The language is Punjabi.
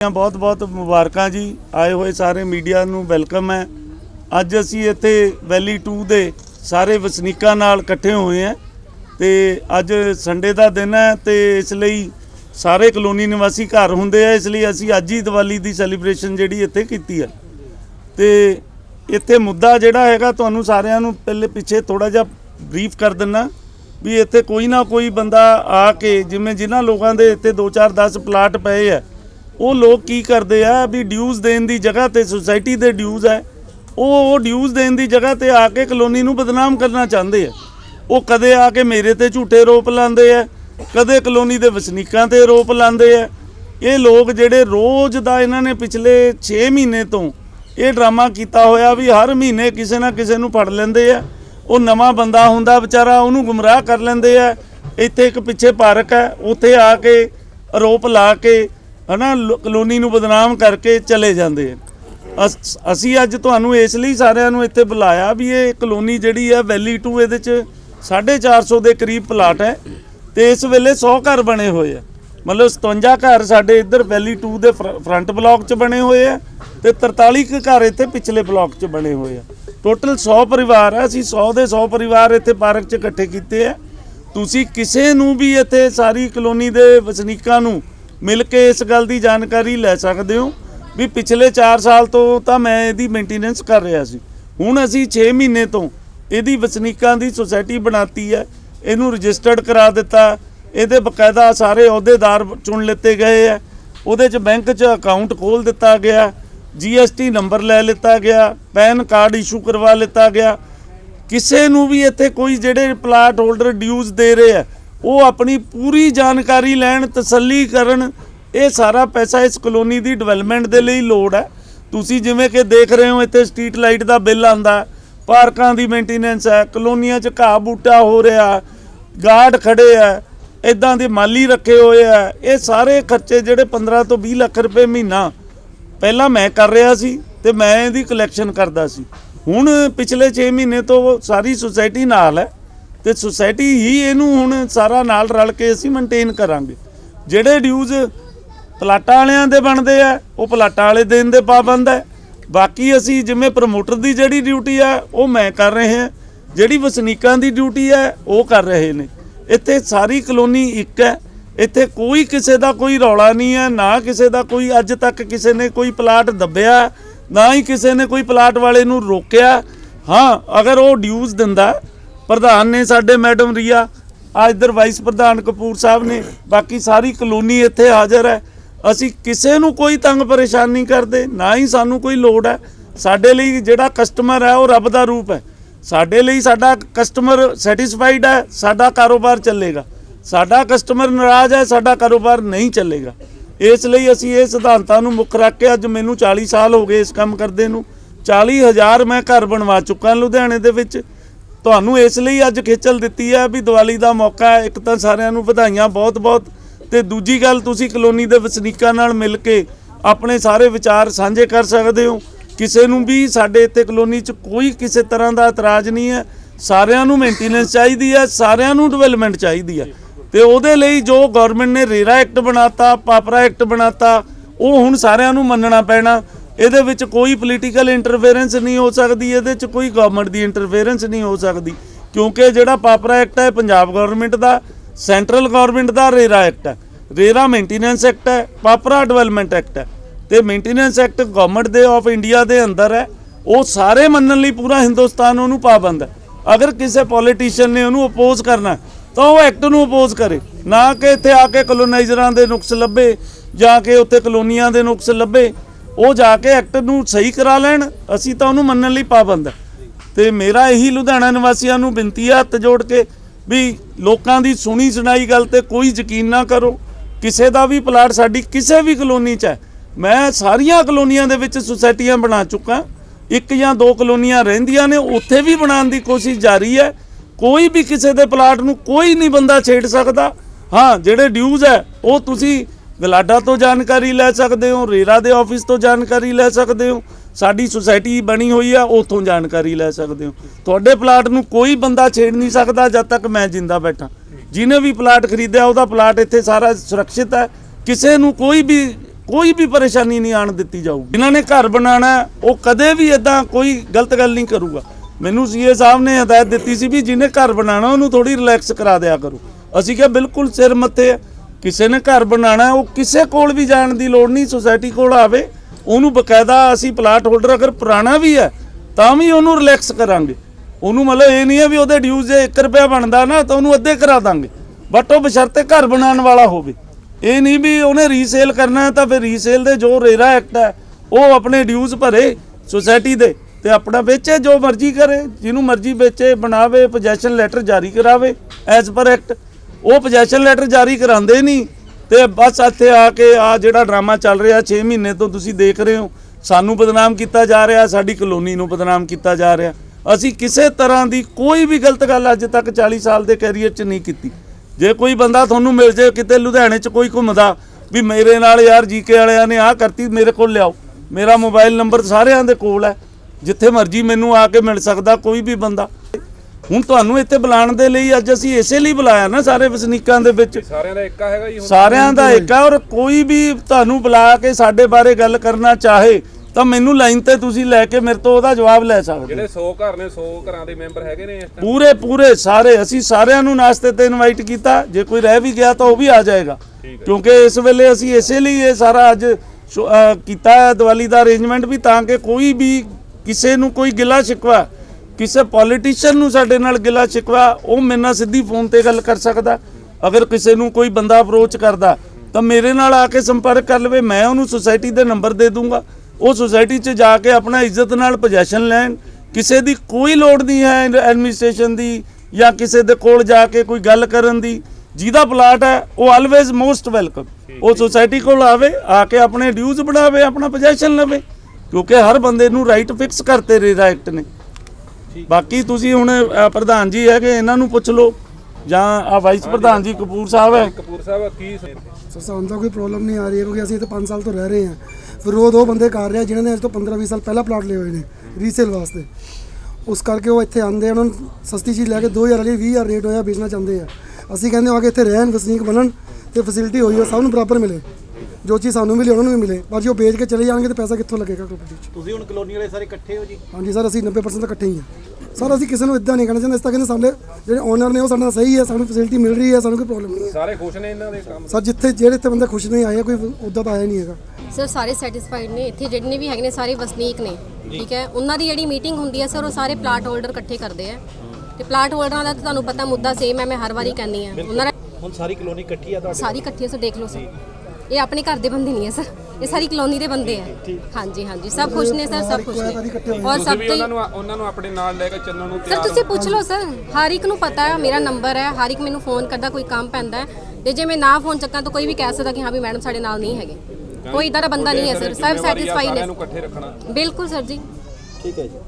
ਬਹੁਤ ਬਹੁਤ ਮੁਬਾਰਕਾਂ ਜੀ। ਆਏ ਹੋਏ ਸਾਰੇ ਮੀਡੀਆ ਨੂੰ ਵੈਲਕਮ ਹੈ। ਅੱਜ ਅਸੀਂ ਇੱਥੇ ਵੈਲੀ 2 ਦੇ ਸਾਰੇ ਵਸਨੀਕਾਂ ਨਾਲ ਇਕੱਠੇ ਹੋਏ ਹਾਂ ਤੇ ਅੱਜ ਸੰਡੇ ਦਾ ਦਿਨ ਹੈ ਤੇ ਇਸ ਲਈ ਸਾਰੇ ਕਲੋਨੀ ਨਿਵਾਸੀ ਘਰ ਹੁੰਦੇ ਆ। ਇਸ ਲਈ ਅਸੀਂ ਅੱਜ ਹੀ ਦੀਵਾਲੀ ਦੀ ਸੈਲੀਬ੍ਰੇਸ਼ਨ ਜਿਹੜੀ ਇੱਥੇ ਕੀਤੀ ਹੈ। ਤੇ ਇੱਥੇ ਮੁੱਦਾ ਜਿਹੜਾ ਹੈਗਾ ਤੁਹਾਨੂੰ ਸਾਰਿਆਂ ਨੂੰ ਪਹਿਲੇ ਪਿੱਛੇ ਥੋੜਾ ਜਿਹਾ ਬਰੀਫ ਕਰ ਦਿੰਨਾ ਵੀ ਇੱਥੇ ਕੋਈ ਨਾ ਕੋਈ ਬੰਦਾ ਆ ਕੇ ਜਿਵੇਂ ਜਿਨ੍ਹਾਂ ਲੋਕਾਂ ਦੇ ਇੱਥੇ 2-4 10 ਪਲਾਟ ਪਏ ਆ ਉਹ ਲੋਕ ਕੀ ਕਰਦੇ ਆ ਵੀ ਡਿਊਜ਼ ਦੇਣ ਦੀ ਜਗ੍ਹਾ ਤੇ ਸੁਸਾਇਟੀ ਦੇ ਡਿਊਜ਼ ਹੈ ਉਹ ਉਹ ਡਿਊਜ਼ ਦੇਣ ਦੀ ਜਗ੍ਹਾ ਤੇ ਆ ਕੇ ਕਲੋਨੀ ਨੂੰ ਬਦਨਾਮ ਕਰਨਾ ਚਾਹੁੰਦੇ ਆ। ਉਹ ਕਦੇ ਆ ਕੇ ਮੇਰੇ ਤੇ ਝੂਠੇ ਰੋਪ ਲਾਉਂਦੇ ਆ, ਕਦੇ ਕਲੋਨੀ ਦੇ ਵਸਨੀਕਾਂ ਤੇ ਰੋਪ ਲਾਉਂਦੇ ਆ। ਇਹ ਲੋਕ ਜਿਹੜੇ ਰੋਜ਼ ਦਾ ਇਹਨਾਂ ਨੇ ਪਿਛਲੇ 6 ਮਹੀਨੇ ਤੋਂ ਇਹ ਡਰਾਮਾ ਕੀਤਾ ਹੋਇਆ ਵੀ ਹਰ ਮਹੀਨੇ ਕਿਸੇ ਨਾ ਕਿਸੇ ਨੂੰ ਫੜ ਲੈਂਦੇ ਆ। ਉਹ ਨਵਾਂ ਬੰਦਾ ਹੁੰਦਾ ਵਿਚਾਰਾ, ਉਹਨੂੰ ਗੁੰਮਰਾਹ ਕਰ ਲੈਂਦੇ ਆ। ਇੱਥੇ ਇੱਕ ਪਿੱਛੇ ਪਾਰਕ ਹੈ ਉੱਥੇ ਆ ਕੇ ਆਰੋਪ ਲਾ ਕੇ ਹਨਾ, ਲੋ- ਕਲੋਨੀ ਨੂੰ ਬਦਨਾਮ ਕਰਕੇ ਚਲੇ ਜਾਂਦੇ ਆ। ਅਸੀਂ ਅੱਜ ਤੁਹਾਨੂੰ ਇਸ ਲਈ ਸਾਰਿਆਂ ਨੂੰ ਇੱਥੇ ਬੁਲਾਇਆ ਵੀ ਇਹ ਕਲੋਨੀ ਜਿਹੜੀ ਆ ਵੈਲੀ ਟੂ ਇਹਦੇ ਚ 450 ਦੇ ਕਰੀਬ ਪਲਾਟ ਹੈ ਤੇ ਇਸ ਵੇਲੇ 100 ਘਰ ਬਣੇ ਹੋਏ ਆ। ਮਤਲਬ 57 ਘਰ ਸਾਡੇ ਇੱਧਰ ਵੈਲੀ 2 ਦੇ ਫਰੰਟ ਬਲਾਕ 'ਚ ਬਣੇ ਹੋਏ ਆ ਤੇ 43 ਕੁ ਘਰ ਇੱਥੇ ਪਿਛਲੇ ਬਲਾਕ 'ਚ ਬਣੇ ਹੋਏ ਆ। ਟੋਟਲ 100 ਪਰਿਵਾਰ ਆ, ਅਸੀਂ 100 ਦੇ 100 ਪਰਿਵਾਰ ਇੱਥੇ ਪਾਰਕ 'ਚ ਇਕੱਠੇ ਕੀਤੇ ਆ। ਤੁਸੀਂ ਕਿਸੇ ਨੂੰ ਵੀ ਇੱਥੇ ਸਾਰੀ ਕਲੋਨੀ ਦੇ ਵਸਨੀਕਾਂ ਨੂੰ ਮਿਲ ਕੇ ਇਸ ਗੱਲ ਦੀ ਜਾਣਕਾਰੀ ਲੈ ਸਕਦੇ ਹੋ ਵੀ ਪਿਛਲੇ 4 ਸਾਲ ਤੋਂ ਤਾਂ ਮੈਂ ਇਹਦੀ ਮੇਨਟੇਨੈਂਸ ਕਰ ਰਿਹਾ ਸੀ। ਹੁਣ ਅਸੀਂ 6 ਮਹੀਨੇ ਤੋਂ ਇਹਦੀ ਵਸਨੀਕਾਂ ਦੀ ਸੁਸਾਇਟੀ ਬਣਾਤੀ ਹੈ, ਇਹਨੂੰ ਰਜਿਸਟਰਡ ਕਰਾ ਦਿੱਤਾ, ਇਹਦੇ ਬਕਾਇਦਾ ਸਾਰੇ ਅਹੁਦੇਦਾਰ ਚੁਣ ਲਿੱਤੇ ਗਏ ਆ ਉਹਦੇ 'ਚ ਬੈਂਕ 'ਚ ਅਕਾਊਂਟ ਖੋਲ ਦਿੱਤਾ ਗਿਆ ਜੀਐਸਟੀ ਨੰਬਰ ਲੈ ਲਿੱਤਾ ਗਿਆ, ਪੈਨ ਕਾਰਡ ਇਸ਼ੂ ਕਰਵਾ ਲਿੱਤਾ ਗਿਆ। ਕਿਸੇ ਨੂੰ ਵੀ ਇੱਥੇ ਕੋਈ ਜਿਹੜੇ ਪਲਾਟ ਹੋਲਡਰ ਡਿਊਜ਼ ਦੇ ਰਹੇ ਆ ਉਹ ਆਪਣੀ ਪੂਰੀ ਜਾਣਕਾਰੀ ਲੈਣ, ਤਸੱਲੀ ਕਰਨ, ਇਹ ਸਾਰਾ ਪੈਸਾ ਇਸ ਕਲੋਨੀ ਦੀ ਡਿਵੈਲਪਮੈਂਟ ਦੇ ਲਈ ਲੋੜ ਹੈ। ਤੁਸੀਂ ਜਿਵੇਂ ਕਿ ਦੇਖ ਰਹੇ ਹੋ, ਇੱਥੇ ਸਟਰੀਟ ਲਾਈਟ ਦਾ ਬਿੱਲ ਆਂਦਾ ਪਾਰਕਾਂ ਦੀ ਮੇਨਟੇਨੈਂਸ ਹੈ, ਕਲੋਨੀਆਂ 'ਚ ਘਾਹ ਬੂਟਾ ਹੋ ਰਿਹਾ ਗਾਰਡ ਖੜੇ ਆ ਇਦਾਂ ਦੇ ਮਾਲੀ ਰੱਖੇ ਹੋਏ ਆ ਇਹ ਸਾਰੇ ਖਰਚੇ ਜਿਹੜੇ 15 ਤੋਂ 20 ਲੱਖ ਰੁਪਏ ਮਹੀਨਾ ਪਹਿਲਾਂ ਮੈਂ ਕਰ ਰਿਹਾ ਸੀ ਤੇ ਮੈਂ ਇਹਦੀ ਕਲੈਕਸ਼ਨ ਕਰਦਾ ਸੀ। ਹੁਣ ਪਿਛਲੇ 6 ਮਹੀਨੇ ਤੋਂ ਸਾਰੀ ਸੁਸਾਇਟੀ ਨਾਲ ਹੈ। ਤੇ ਸੁਸਾਇਟੀ ਹੀ ਇਹਨੂੰ ਹੁਣ ਸਾਰਾ ਨਾਲ ਰਲ ਕੇ ਅਸੀਂ ਮੇਨਟੇਨ ਕਰਾਂਗੇ। ਜਿਹੜੇ ਡਿਊਜ਼ ਪਲਾਟਾਂ ਵਾਲਿਆਂ ਦੇ ਬਣਦੇ ਆ, ਉਹ ਪਲਾਟਾਂ ਵਾਲੇ ਦੇਣ ਦੇ ਪਾਬੰਦ ਹੈ ਬਾਕੀ ਅਸੀਂ ਜਿਵੇਂ ਪ੍ਰਮੋਟਰ ਦੀ ਜਿਹੜੀ ਡਿਊਟੀ ਆ, ਉਹ ਮੈਂ ਕਰ ਰਹੇ ਹਾਂ। ਜਿਹੜੀ ਵਸਨੀਕਾਂ ਦੀ ਡਿਊਟੀ ਹੈ ਉਹ ਕਰ ਰਹੇ ਨੇ। ਇੱਥੇ ਸਾਰੀ ਕਲੋਨੀ ਇੱਕ ਹੈ। ਇੱਥੇ ਕੋਈ ਕਿਸੇ ਦਾ ਕੋਈ ਰੌਲਾ ਨਹੀਂ ਹੈ ਨਾ ਕਿਸੇ ਦਾ ਕੋਈ ਅੱਜ ਤੱਕ ਕਿਸੇ ਨੇ ਕੋਈ ਪਲਾਟ ਦੱਬਿਆ, ਨਾ ਹੀ ਕਿਸੇ ਨੇ ਕੋਈ ਪਲਾਟ ਵਾਲੇ ਨੂੰ ਰੋਕਿਆ। ਹਾਂ, ਅਗਰ ਉਹ ਡਿਊਜ਼ ਦਿੰਦਾ ਪ੍ਰਧਾਨ ਨੇ ਸਾਡੇ ਮੈਡਮ ਰੀਆ, ਆ ਇੱਧਰ ਵਾਈਸ ਪ੍ਰਧਾਨ ਕਪੂਰ ਸਾਹਿਬ ਨੇ, ਬਾਕੀ ਸਾਰੀ ਕਲੋਨੀ ਇੱਥੇ ਹਾਜ਼ਰ ਹੈ। ਅਸੀਂ ਕਿਸੇ ਨੂੰ ਕੋਈ ਤੰਗ ਪਰੇਸ਼ਾਨ ਨਹੀਂ ਕਰਦੇ, ਨਾ ਹੀ ਸਾਨੂੰ ਕੋਈ ਲੋੜ ਹੈ। ਸਾਡੇ ਲਈ ਜਿਹੜਾ ਕਸਟਮਰ ਹੈ, ਉਹ ਰੱਬ ਦਾ ਰੂਪ ਹੈ। ਸਾਡੇ ਲਈ ਸਾਡਾ ਕਸਟਮਰ ਸੈਟੀਸਫਾਈਡ ਹੈ, ਸਾਡਾ ਕਾਰੋਬਾਰ ਚੱਲੇਗਾ। ਸਾਡਾ ਕਸਟਮਰ ਨਾਰਾਜ਼ ਹੈ, ਸਾਡਾ ਕਾਰੋਬਾਰ ਨਹੀਂ ਚੱਲੇਗਾ। ਇਸ ਲਈ ਅਸੀਂ ਇਹ ਸਿਧਾਂਤਾਂ ਨੂੰ ਮੁੱਖ ਰੱਖ ਕੇ ਅੱਜ ਮੈਨੂੰ 40 ਸਾਲ ਹੋ ਗਏ ਇਸ ਕੰਮ ਕਰਦੇ ਨੂੰ। 40000 ਮੈਂ ਘਰ ਬਣਵਾ ਚੁੱਕਾ ਲੁਧਿਆਣੇ ਦੇ ਵਿੱਚ। ਤੁਹਾਨੂੰ ਇਸ ਲਈ ਅੱਜ ਖੇਚਲ ਦਿੱਤੀ ਹੈ ਵੀ ਦੀਵਾਲੀ ਦਾ ਮੌਕਾ ਹੈ। ਇੱਕ ਤਾਂ ਸਾਰਿਆਂ ਨੂੰ ਵਧਾਈਆਂ ਬਹੁਤ-ਬਹੁਤ ਤੇ ਦੂਜੀ ਗੱਲ ਤੁਸੀਂ ਕਲੋਨੀ ਦੇ ਵਸਨੀਕਾਂ ਨਾਲ ਮਿਲ ਕੇ ਆਪਣੇ ਸਾਰੇ ਵਿਚਾਰ ਸਾਂਝੇ ਕਰ ਸਕਦੇ ਹੋ। ਕਿਸੇ ਨੂੰ ਵੀ ਸਾਡੇ ਇੱਥੇ ਕਲੋਨੀ 'ਚ ਕੋਈ ਕਿਸੇ ਤਰ੍ਹਾਂ ਦਾ ਇਤਰਾਜ਼ ਨਹੀਂ ਹੈ। ਸਾਰਿਆਂ ਨੂੰ ਮੇਨਟੇਨੈਂਸ ਚਾਹੀਦੀ ਹੈ, ਸਾਰਿਆਂ ਨੂੰ ਡਿਵੈਲਪਮੈਂਟ ਚਾਹੀਦੀ ਹੈ। ਤੇ ਉਹਦੇ ਲਈ ਜੋ ਗਵਰਨਮੈਂਟ ਨੇ ਰੇਰਾ ਐਕਟ ਬਣਾਤਾ, ਪਾਪਰਾ ਐਕਟ ਬਣਾਤਾ, ਉਹ ਹੁਣ ਸਾਰਿਆਂ ਨੂੰ ਮੰਨਣਾ ਪੈਣਾ। ਇਹਦੇ ਵਿੱਚ ਕੋਈ ਪੋਲੀਟੀਕਲ ਇੰਟਰਫੇਰੈਂਸ ਨਹੀਂ ਹੋ ਸਕਦੀ, ਇਹਦੇ 'ਚ ਕੋਈ ਗਵਰਨਮੈਂਟ ਦੀ ਇੰਟਰਫੇਰੈਂਸ ਨਹੀਂ ਹੋ ਸਕਦੀ, ਕਿਉਂਕਿ ਜਿਹੜਾ ਪਾਪਰਾ ਐਕਟ ਹੈ ਪੰਜਾਬ ਗਵਰਨਮੈਂਟ ਦਾ ਸੈਂਟਰਲ ਗਵਰਨਮੈਂਟ ਦਾ ਰੇਰਾ ਐਕਟ ਹੈ। ਰੇਰਾ ਮੇਨਟੇਨੈਂਸ ਐਕਟ ਹੈ, ਪਾਪਰਾ ਡਿਵੈਲਪਮੈਂਟ ਐਕਟ ਹੈ। ਤੇ ਮੇਨਟੇਨੈਂਸ ਐਕਟ ਗਵਰਨਮੈਂਟ ਦੇ ਆਫ ਇੰਡੀਆ ਦੇ ਅੰਦਰ ਹੈ, ਉਹ ਸਾਰੇ ਮੰਨਣ ਲਈ ਪੂਰਾ ਹਿੰਦੁਸਤਾਨ ਉਹਨੂੰ ਪਾਬੰਦ ਹੈ। ਅਗਰ ਕਿਸੇ ਪੋਲੀਟੀਸ਼ੀਅਨ ਨੇ ਉਹਨੂੰ ਅਪੋਜ਼ ਕਰਨਾ, ਤਾਂ ਉਹ ਐਕਟ ਨੂੰ ਅਪੋਜ਼ ਕਰੇ। ਨਾ ਕਿ ਇੱਥੇ ਆ ਕੇ ਕਲੋਨਾਈਜ਼ਰਾਂ ਦੇ ਨੁਕਸ ਲੱਭੇ, ਜਾਂ ਕਿ ਉੱਥੇ ਕਲੋਨੀਆਂ ਦੇ ਨੁਕਸ ਲੱਭੇ। ਉਹ ਜਾ ਕੇ ਐਕਟ ਨੂੰ ਸਹੀ ਕਰਾ ਲੈਣ, ਅਸੀਂ ਤਾਂ ਉਹਨੂੰ ਮੰਨਣ ਲਈ ਪਾਬੰਦ ਹੈ ਤੇ ਮੇਰਾ ਇਹੀ ਲੁਧਿਆਣਾ ਨਿਵਾਸੀਆਂ ਨੂੰ ਬੇਨਤੀ ਹੈ ਹੱਥ ਜੋੜ ਕੇ ਵੀ ਲੋਕਾਂ ਦੀ ਸੁਣੀ ਸੁਣਾਈ ਗੱਲ ਤੇ ਕੋਈ ਯਕੀਨ ਨਾ ਕਰੋ। ਕਿਸੇ ਦਾ ਵੀ ਪਲਾਟ ਸਾਡੀ ਕਿਸੇ ਵੀ ਕਲੋਨੀ 'ਚ ਹੈ। ਮੈਂ ਸਾਰੀਆਂ ਕਲੋਨੀਆਂ ਦੇ ਵਿੱਚ ਸੁਸਾਇਟੀਆਂ ਬਣਾ ਚੁੱਕਾ। ਇੱਕ ਜਾਂ ਦੋ ਕਲੋਨੀਆਂ ਰਹਿੰਦੀਆਂ ਨੇ, ਉੱਥੇ ਵੀ ਬਣਾਉਣ ਦੀ ਕੋਸ਼ਿਸ਼ ਜਾਰੀ ਹੈ। ਕੋਈ ਵੀ ਕਿਸੇ ਦੇ ਪਲਾਟ ਨੂੰ ਕੋਈ ਨਹੀਂ ਬੰਦਾ ਛੇੜ ਸਕਦਾ। ਹਾਂ, ਜਿਹੜੇ ਡਿਊਜ਼ ਹੈ, ਉਹ ਤੁਸੀਂ ਗਲਾਡਾ ਤੋਂ ਜਾਣਕਾਰੀ ਲੈ ਸਕਦੇ ਹੋ, ਰੇਰਾ ਦੇ ਆਫਿਸ ਤੋਂ ਜਾਣਕਾਰੀ ਲੈ ਸਕਦੇ ਹੋ, ਸਾਡੀ ਸੁਸਾਇਟੀ ਬਣੀ ਹੋਈ ਆ, ਉੱਥੋਂ ਜਾਣਕਾਰੀ ਲੈ ਸਕਦੇ ਹੋ। ਤੁਹਾਡੇ ਪਲਾਟ ਨੂੰ ਕੋਈ ਬੰਦਾ ਛੇੜ ਨਹੀਂ ਸਕਦਾ ਜਦ ਤੱਕ ਮੈਂ ਜਿੰਦਾ ਬੈਠਾ। ਜਿਹਨੇ ਵੀ ਪਲਾਟ ਖਰੀਦਿਆ, ਉਹਦਾ ਪਲਾਟ ਇੱਥੇ ਸਾਰਾ ਸੁਰੱਖਿਅਤ ਹੈ। ਕਿਸੇ ਨੂੰ ਕੋਈ ਵੀ ਕੋਈ ਵੀ ਪਰੇਸ਼ਾਨੀ ਨਹੀਂ ਆਣ ਦਿੱਤੀ ਜਾਊਗੀ। ਜਿਨ੍ਹਾਂ ਨੇ ਘਰ ਬਣਾਉਣਾ ਉਹ ਕਦੇ ਵੀ ਇਦਾਂ ਕੋਈ ਗਲਤ ਗੱਲ ਨਹੀਂ ਕਰੂਗਾ। ਮੈਨੂੰ ਸੀਏ ਸਾਹਿਬ ਨੇ ਹਦਾਇਤ ਦਿੱਤੀ ਸੀ ਵੀ ਜਿਹਨੇ ਘਰ ਬਣਾਉਣਾ, ਉਹਨੂੰ ਥੋੜੀ ਰਿਲੈਕਸ ਕਰਾ ਦਿਆ ਕਰੋ। ਅਸੀਂ ਕਿਹਾ ਬਿਲਕੁਲ ਸਿਰ ਮੱਥੇ ਹੈ ਕਿਸੇ ਨੇ ਘਰ ਬਣਾਉਣਾ, ਉਹ ਕਿਸੇ ਕੋਲ ਵੀ ਜਾਣ ਦੀ ਲੋੜ ਨਹੀਂ ਸੁਸਾਇਟੀ ਕੋਲ ਆਵੇ। ਉਹਨੂੰ ਬਕਾਇਦਾ ਅਸੀਂ ਪਲਾਟ ਹੋਲਡਰ ਅਗਰ ਪੁਰਾਣਾ ਵੀ ਹੈ, ਤਾਂ ਵੀ ਉਹਨੂੰ ਰਿਲੈਕਸ ਕਰਾਂਗੇ। ਉਹਨੂੰ ਮਤਲਬ ਇਹ ਨਹੀਂ ਹੈ ਵੀ ਉਹਦੇ ਡਿਊਜ਼ ਜੇ 1 ਰੁਪਿਆ ਬਣਦਾ ਨਾ, ਤਾਂ ਉਹਨੂੰ ਅੱਧੇ ਕਰਾ ਦਾਂਗੇ। ਬਟ ਉਹ ਬਸ਼ਰਤੇ ਘਰ ਬਣਾਉਣ ਵਾਲਾ ਹੋਵੇ। ਇਹ ਨਹੀਂ ਵੀ ਉਹਨੇ ਰੀਸੇਲ ਕਰਨਾ ਹੈ ਤਾਂ ਫਿਰ ਰੀਸੇਲ ਦੇ ਜੋ ਰੇਰਾ ਐਕਟ ਹੈ, ਉਹ ਆਪਣੇ ਡਿਊਜ਼ ਭਰੇ ਸੁਸਾਇਟੀ ਦੇ ਤੇ ਆਪਣਾ ਵੇਚੇ, ਜੋ ਮਰਜ਼ੀ ਕਰੇ, ਜਿਹਨੂੰ ਮਰਜ਼ੀ ਵੇਚੇ, ਬਣਾਵੇ ਪੋਜੈਸ਼ਨ ਲੈਟਰ ਜਾਰੀ ਕਰਾਵੇ ਐਜ਼ ਪਰ ਐਕਟ ਉਹ ਪੋਜੈਸ਼ਨ ਲੈਟਰ ਜਾਰੀ ਕਰਾਉਂਦੇ ਨਹੀਂ। ਤੇ ਬਸ ਇੱਥੇ ਆ ਕੇ ਆ ਜਿਹੜਾ ਡਰਾਮਾ ਚੱਲ ਰਿਹਾ 6 ਮਹੀਨੇ ਤੋਂ ਤੁਸੀਂ ਦੇਖ ਰਹੇ ਹੋ। ਸਾਨੂੰ ਬਦਨਾਮ ਕੀਤਾ ਜਾ ਰਿਹਾ, ਸਾਡੀ ਕਲੋਨੀ ਨੂੰ ਬਦਨਾਮ ਕੀਤਾ ਜਾ ਰਿਹਾ। ਅਸੀਂ ਕਿਸੇ ਤਰ੍ਹਾਂ ਦੀ ਕੋਈ ਵੀ ਗਲਤ ਗੱਲ ਅੱਜ ਤੱਕ 40 ਸਾਲ ਦੇ ਕੈਰੀਅਰ 'ਚ ਨਹੀਂ ਕੀਤੀ। ਜੇ ਕੋਈ ਬੰਦਾ ਤੁਹਾਨੂੰ ਮਿਲ ਜੇ ਕਿਤੇ ਲੁਧਿਆਣੇ 'ਚ ਕੋਈ ਘੁੰਮਦਾ, ਵੀ ਮੇਰੇ ਨਾਲ ਯਾਰ ਜੀਕੇ ਵਾਲਿਆਂ ਨੇ ਆਹ ਕਰਤੀ, ਮੇਰੇ ਕੋਲ ਲਿਆਓ। ਮੇਰਾ ਮੋਬਾਈਲ ਨੰਬਰ ਸਾਰਿਆਂ ਦੇ ਕੋਲ ਹੈ। ਜਿੱਥੇ ਮਰਜ਼ੀ ਮੈਨੂੰ ਆ ਕੇ ਮਿਲ ਸਕਦਾ ਕੋਈ ਵੀ ਬੰਦਾ। ਹੁਣ ਤੁਹਾਨੂੰ ਇੱਥੇ ਬੁਲਾਉਣ ਦੇ ਲਈ ਅੱਜ ਅਸੀਂ ਇਸੇ ਲਈ ਬੁਲਾਇਆ ਨਾ ਸਾਰੇ ਵਸਨੀਕਾਂ ਦੇ ਵਿੱਚ। ਸਾਰਿਆਂ ਦਾ ਇੱਕਾ ਹੈਗਾ ਜੀ ਹੁਣ। ਸਾਰਿਆਂ ਦਾ ਇੱਕ ਹੈ ਔਰ ਕੋਈ ਵੀ ਤੁਹਾਨੂੰ ਬੁਲਾ ਕੇ ਸਾਡੇ ਬਾਰੇ ਗੱਲ ਕਰਨਾ ਚਾਹੇ ਤਾਂ ਮੈਨੂੰ ਲਾਈਨ ਤੇ ਤੁਸੀਂ ਲੈ ਕੇ ਮੇਰੇ ਤੋਂ ਉਹਦਾ ਜਵਾਬ ਲੈ ਸਕਦੇ ਹੋ। ਜਿਹੜੇ 100 ਘਰ ਨੇ 100 ਘਰਾਂ ਦੇ ਮੈਂਬਰ ਹੈਗੇ ਨੇ ਇਸ time? ਪੂਰੇ ਪੂਰੇ ਸਾਰੇ ਅਸੀਂ ਸਾਰਿਆਂ ਨੂੰ ਨਾਸ਼ਤੇ ਤੇ ਇਨਵਾਈਟ ਕੀਤਾ। ਜੇ ਕੋਈ ਰਹਿ ਵੀ ਗਿਆ ਤਾਂ ਉਹ ਵੀ ਆ ਜਾਏਗਾ। ਕਿਉਂਕਿ ਇਸ ਵੇਲੇ ਅਸੀਂ ਇਸੇ ਲਈ ਇਹ ਸਾਰਾ ਅੱਜ ਸ਼ੋ- ਅਹ ਕੀਤਾ ਹੈ ਦੀਵਾਲੀ ਦਾ ਅਰੇਂਜਮੈਂਟ ਵੀ ਤਾਂ ਕਿ ਕੋਈ ਵੀ ਕਿਸੇ ਨੂੰ ਕੋਈ ਗਿਲਾ ਸ਼ਿਕਵਾ ਕਿਸੇ ਪੋਲੀਟੀਸ਼ੀਅਨ ਨੂੰ ਸਾਡੇ ਨਾਲ ਗਿਲਾ ਸ਼ਿਕਵਾ ਉਹ ਮੇਰੇ ਨਾਲ ਸਿੱਧੀ ਫੋਨ ਤੇ ਗੱਲ ਕਰ ਸਕਦਾ। ਅਗਰ ਕਿਸੇ ਨੂੰ ਕੋਈ ਬੰਦਾ ਅਪਰੋਚ ਕਰਦਾ ਤਾਂ ਮੇਰੇ ਨਾਲ ਆ ਕੇ ਸੰਪਰਕ ਕਰ ਲਵੇ ਮੈਂ ਉਹਨੂੰ ਸੁਸਾਇਟੀ ਦੇ ਨੰਬਰ ਦੇ ਦੂੰਗਾ। ਉਹ ਸੁਸਾਇਟੀ 'ਚ ਜਾ ਕੇ ਆਪਣਾ ਇੱਜ਼ਤ ਨਾਲ ਪੋਜੈਸ਼ਨ ਲੈਣ। ਕਿਸੇ ਦੀ ਕੋਈ ਲੋੜ ਨਹੀਂ ਹੈ ਐਡਮਿਨਿਸਟ੍ਰੇਸ਼ਨ ਦੀ ਜਾਂ ਕਿਸੇ ਦੇ ਕੋਲ ਜਾ ਕੇ ਕੋਈ ਗੱਲ ਕਰਨ ਦੀ। ਜਿਹਦਾ ਪਲਾਟ ਹੈ ਉਹ ਆਲਵੇਜ਼ ਮੋਸਟ ਵੈਲਕਮ ਉਹ ਸੁਸਾਇਟੀ ਕੋਲ ਆਵੇ ਆ ਕੇ ਆਪਣੇ ਡਿਊਜ਼ ਬਣਾਵੇ ਆਪਣਾ ਪੋਜੈਸ਼ਨ ਲਵੇ। ਕਿਉਂਕਿ ਹਰ ਬੰਦੇ ਨੂੰ ਰਾਈਟ ਫਿਕਸ ਕਰਤੇ ਰੇ ਰਾਈਟ ਨੇ। ਬਾਕੀ ਤੁਸੀਂ ਹੁਣ ਅ, ਪ੍ਰਧਾਨ ਜੀ ਹੈਗੇ ਇਹਨਾਂ ਨੂੰ ਪੁੱਛ ਲਓ। ਜਾਂ ਆ ਵਾਈਸ ਪ੍ਰਧਾਨ ਜੀ ਕਪੂਰ ਸਾਹਿਬ ਹੈ। ਕਪੂਰ ਸਾਹਿਬ ਕੀ ਸਰ ਸਾਨੂੰ ਤਾਂ ਕੋਈ ਪ੍ਰੋਬਲਮ ਨਹੀਂ ਆ ਰਹੀ ਹੈ ਕਿਉਂਕਿ ਅਸੀਂ ਇੱਥੇ 5 ਸਾਲ ਤੋਂ ਰਹਿ ਰਹੇ ਹਾਂ। ਵਿਰੋਧ ਉਹ ਬੰਦੇ ਕਰ ਰਹੇ ਆ ਜਿਨ੍ਹਾਂ ਨੇ ਅੱਜ ਤੋਂ 15-20 ਸਾਲ ਪਹਿਲਾਂ ਪਲਾਟ ਲਏ ਹੋਏ ਨੇ ਰੀਸੇਲ ਵਾਸਤੇ। ਉਸ ਕਰਕੇ ਉਹ ਇੱਥੇ ਆਂਦੇ ਆ ਉਹਨਾਂ ਨੂੰ ਸਸਤੀ ਚੀਜ਼ ਲੈ ਕੇ 2000 ਵਾਲੀ 20000 ਰੇਟ ਹੋਇਆ ਵੇਚਣਾ ਚਾਹੁੰਦੇ ਆ। ਅਸੀਂ ਕਹਿੰਦੇ ਹਾਂ ਆ ਕੇ ਇੱਥੇ ਰਹਿਣ ਵਸਨੀਕ ਬਣਨ ਤੇ ਫੈਸਿਲਿਟੀ ਹੋਈ ਹੋ ਸਭ ਨੂੰ ਬਰਾਬਰ ਮਿਲੇ। ਜੋ ਚੀਜ਼ ਸਾਨੂੰ ਮਿਲੀ ਉਹਨਾਂ ਨੂੰ ਵੀ ਮਿਲੇ। ਪਰ ਜੇ ਉਹ ਵੇਚ ਕੇ ਚਲੇ ਜਾਣਗੇ ਤਾਂ ਪੈਸਾ ਕਿੱਥੋਂ ਲੱਗੇਗਾ ਪ੍ਰੋਪਰਟੀ 'ਚ? ਤੁਸੀਂ ਹੁਣ ਕਲੋਨੀ ਵਾਲੇ ਸਾਰੇ ਇਕੱਠੇ ਹੋ ਜੀ? ਹਾਂਜੀ ਸਰ ਅਸੀਂ 90% ਤਾਂ ਇਕੱਠੇ ਹੀ ਹਾਂ। ਸਰ ਅਸੀਂ ਕਿਸੇ ਨੂੰ ਇਦਾਂ ਨਹੀਂ ਕਹਿਣਾ ਚਾਹੁੰਦੇ। ਅਸੀਂ ਤਾਂ ਕਹਿੰਦੇ ਸਾਡੇ ਜਿਹੜੇ ਓਨਰ ਨੇ ਉਹ ਸਾਡੇ ਸਹੀ ਹੈ ਸਾਨੂੰ ਫੈਸਿਲਿਟੀ ਮਿਲ ਰਹੀ ਹੈ ਸਾਨੂੰ ਕੋਈ ਪ੍ਰੋਬਲਮ ਨਹੀਂ ਹੈ। ਸਾਰੇ ਖੁਸ਼ ਨੇ ਇਹਨਾਂ ਦੇ ਕੰਮ? ਸਰ ਜਿੱਥੇ ਜਿਹੜੇ ਇੱਥੇ ਬੰਦੇ ਖੁਸ਼ ਨਹੀਂ ਆਏ ਕੋਈ ਉਦਾਂ ਤਾਂ ਆਇਆ ਨਹੀਂ ਹੈਗਾ। ਸਰ ਸਾਰੇ ਸੈਟੀਸਫਾਈਡ ਨੇ। ਇੱਥੇ ਜਿੰਨੇ ਵੀ ਹੈਗੇ ਨੇ ਸਾਰੇ ਵਸਨੀਕ ਨੇ। ਠੀਕ ਹੈ? ਉਹਨਾਂ ਦੀ ਜਿਹੜੀ ਮੀਟਿੰਗ ਹੁੰਦੀ ਹੈ ਸਰ ਉਹ ਸਾਰੇ ਪਲਾਟ ਹੋਲਡਰ ਇਕੱਠੇ ਕਰਦੇ ਆ। ਤੇ ਪਲਾਟ ਹੋਲਡਰਾਂ ਦਾ ਤਾਂ ਤੁਹਾਨੂੰ ਪਤਾ ਮੁੱਦਾ ਸੇਮ ਹੈ ਮੈਂ ਹਰ ਵਾਰੀ ਕਹਿੰਦੀ ਆ ਉਹਨਾਂ ਦਾ ਹੁਣ ਸਾਰੀ ਕਲੋਨੀ ਇਕੱਠੀ ਆ ਤੁਹਾਡੇ ਸਾਰੀ ਇਕੱਠੀ ਸਰ ਦੇਖ ਲਓ ਸਰ। ਇਹ ਆਪਣੇ ਘਰ ਦੇ ਬੰਦੇ ਨਹੀਂ ਹੈ ਸਰ। ਇਹ ਸਾਰੀ ਕਲੋਨੀ ਦੇ ਬੰਦੇ ਆ ਹਾਂਜੀ ਹਾਂਜੀ। ਸਭ ਖੁਸ਼ ਨੇ ਸਰ ਸਭ ਖੁਸ਼ ਨੇ। ਔਰ ਤੁਸੀਂ ਸਭ ਵੀ ਤੋਂ ਉਹਨਾਂ ਨੂੰ ਉਹਨਾਂ ਨੂੰ ਆਪਣੇ ਨਾਲ ਲੈ ਕੇ ਚੱਲਣ ਨੂੰ ਸਰ ਤਿਆਰ ਤੁਸੀਂ ਪੁੱਛ ਲਓ ਸਰ। ਹਰ ਇੱਕ ਨੂੰ ਪਤਾ ਹੈ ਮੇਰਾ ਨੰਬਰ ਹੈ। ਹਰ ਇੱਕ ਮੈਨੂੰ ਫੋਨ ਕਰਦਾ ਕੋਈ ਕੰਮ ਪੈਂਦਾ ਹੈ। ਤੇ ਜੇ ਮੈਂ ਨਾ ਫੋਨ ਚੱਕਾਂ ਤਾਂ ਕੋਈ ਵੀ ਕਹਿ ਸਕਦਾ ਕਿ ਹਾਂ ਵੀ ਮੈਡਮ ਸਾਡੇ ਨਾਲ ਨਹੀਂ ਹੈਗੇ। ਕੋਈ ਇਦਾਂ ਦਾ ਬੰਦਾ ਨਹੀਂ ਹੈ ਸਰ। ਸਭ ਜ਼ਿੰਮੇਵਾਰੀ ਆ ਸੈਟੀਸਫਾਈ ਸਾਰਿਆਂ ਨੇ ਨੂੰ ਇਕੱਠੇ ਰੱਖਣਾ। ਬਿਲਕੁਲ ਸਰ ਜੀ। ਠੀਕ ਹੈ ਜੀ।